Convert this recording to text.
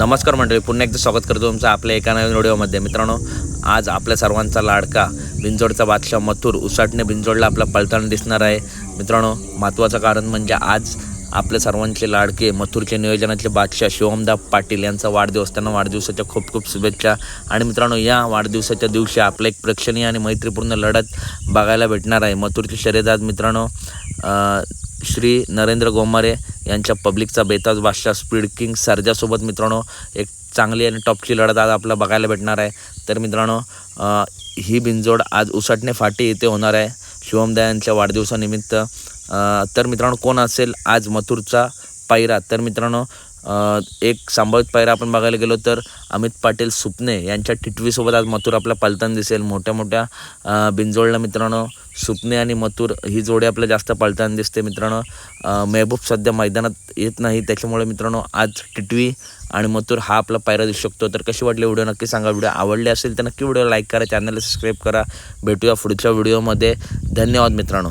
नमस्कार मंडळी पुन्हा एकदा स्वागत करतो तुमचं आपल्या एका नवीन व्हिडिओमध्ये. मित्रांनो आज आपल्या सर्वांचा लाडका बिंजोडचा बादशाह मथुर उसाटणे बिंजोडला आपला पळताना दिसणार आहे. मित्रांनो महत्त्वाचं कारण म्हणजे आज आपल्या सर्वांचे लाडके मथुरचे नियोजनातले बादशाह शिवमदा पाटील यांचा वाढदिवस त्यांना वाढदिवसाच्या खूप खूप शुभेच्छा. आणि मित्रांनो या वाढदिवसाच्या दिवशी आपलं एक प्रेक्षणीय आणि मैत्रीपूर्ण लढत बघायला भेटणार आहे. मथुरची शर्यत आज मित्रांनो श्री नरेंद्र गोमारे यांच्या पब्लिकचा बेताज बादशाह स्पीड किंग सर्जासोबत मित्रांनो एक चांगली आणि टॉपची लढत आज आपला बघायला भेटणार आहे. तर मित्रांनो ही बिंजोड आज उसटणे फाटी येथे होणार आहे. शिवमदा यांच्या वाढदिवसानिमित्त तर मित्रांनो कोण असेल आज मथुरचा पायरा? तर मित्रांनो एक सांभाळत पायरा आपण बघायला गेलो तर अमित पाटील सुपणे यांच्या टिटवीसोबत आज मथुर आपला पलताना दिसेल. मोठ्या मोठ्या अं, बिंजोडला मित्रांनो सुपणे आणि मथुर ही जोडी आपल्या जास्त पळताना दिसते मित्रांनो. मेहबूब सध्या मैदानात येत नाही त्याच्यामुळे मित्रांनो आज टिटवी आणि मथुर हा आपला पायरा दिसू शकतो. तर कशी वाटली व्हिडिओ नक्की सांगा. व्हिडिओ आवडले असेल तर नक्की व्हिडिओ लाईक करा चॅनलला सबस्क्राईब करा. भेटूया पुढच्या व्हिडिओमध्ये. धन्यवाद मित्रांनो.